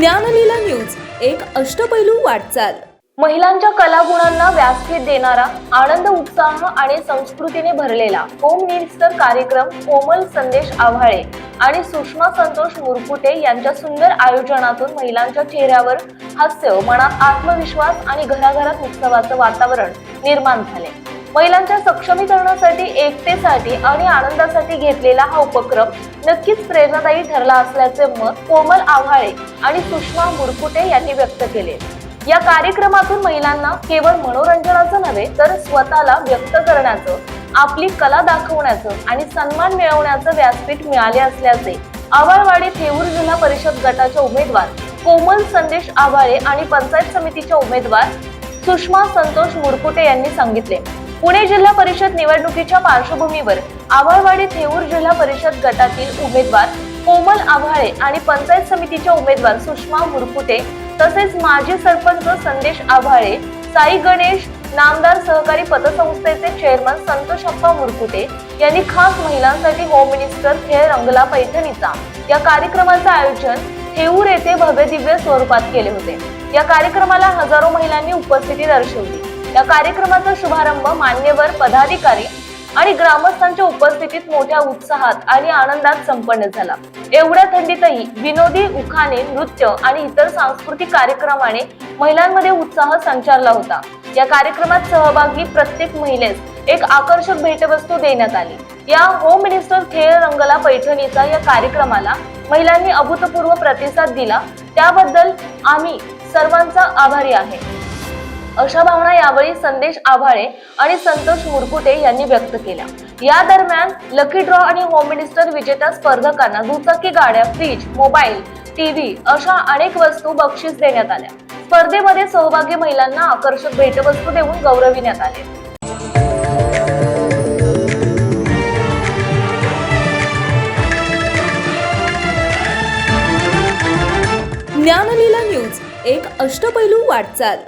ज्ञानलीला news एक अष्टपैलू वाटचाल. महिलांच्या कलागुणांना व्यासपीठ देणारा आनंद उत्साह आणि संस्कृतीने भरलेला होम मिनिस्टर कार्यक्रम कोमल संदेश आव्हाळे आणि सुषमा संतोष मुरकुटे यांच्या सुंदर आयोजनातून महिलांच्या चेहऱ्यावर हास्य मनात आत्मविश्वास आणि घराघरात उत्सवाचं वातावरण निर्माण झाले. महिलांच्या सक्षमीकरणासाठी एकतेसाठी आणि आनंदासाठी घेतलेला हा उपक्रम नक्कीच प्रेरणादायी ठरला असल्याचे मत कोमल आव्हाळे आणि सुषमा मुरकुटे यांनी व्यक्त केले. या कार्यक्रमातून महिलांना केवळ मनोरंजनाचं नव्हे तर स्वतःला व्यक्त करण्याचं आपली कला दाखवण्याचं आणि सन्मान मिळवण्याचं व्यासपीठ मिळाले असल्याचे आवाळवाडी थेऊर जिल्हा परिषद गटाच्या उमेदवार कोमल संदेश आवाळे आणि पंचायत समितीच्या उमेदवार सुषमा संतोष मुरकुटे यांनी सांगितले. पुणे जिल्हा परिषद निवडणुकीच्या पार्श्वभूमीवर आव्हाळवाडी थेऊर जिल्हा परिषद गटातील उमेदवार कोमल आव्हाळे आणि पंचायत समितीच्या उमेदवार सुषमा मुरकुटे तसेच माजी सरपंच संदेश आव्हाळे साई गणेश नामदार सहकारी पतसंस्थेचे चेअरमन संतोषप्पा मुरकुटे यांनी खास महिलांसाठी होम मिनिस्टर खेळ रंगला पैठणीचा. या कार्यक्रमाचं आयोजन थेऊर येथे भव्य दिव्य स्वरूपात केले होते. या कार्यक्रमाला हजारो महिलांनी उपस्थिती दर्शवली. या कार्यक्रमाचा शुभारंभ मान्यवर पदाधिकारी आणि ग्रामस्थांच्या उपस्थितीत मोठ्या उत्साहात आणि आनंदात संपन्न झाला. एवढ्या थंडीतही विनोदी उखाणे नृत्य आणि इतर सांस्कृतिक कार्यक्रमाने महिलांमध्ये उत्साह संचारला होता. या कार्यक्रमात सहभागी प्रत्येक महिलेस एक आकर्षक भेटवस्तू देण्यात आली. या होम मिनिस्टर खेळ रंगला पैठणीचा या कार्यक्रमाला महिलांनी अभूतपूर्व प्रतिसाद दिला. त्याबद्दल आम्ही सर्वांचा आभारी आहे. अशा भावना यावेळी संदेश आभाळे आणि संतोष मुरकुटे यांनी व्यक्त केल्या. या दरम्यान लकी ड्रॉ आणि होम मिनिस्टर विजेत्या स्पर्धकांना दुचाकी गाड्या फ्रीज मोबाईल टीव्ही अशा अनेक वस्तू बक्षीस देण्यात आल्या. स्पर्धेमध्ये सहभागी महिलांना आकर्षक भेटवस्तू देऊन गौरविण्यात आले. ज्ञानलीला न्यूज एक अष्टपैलू वाटचाल.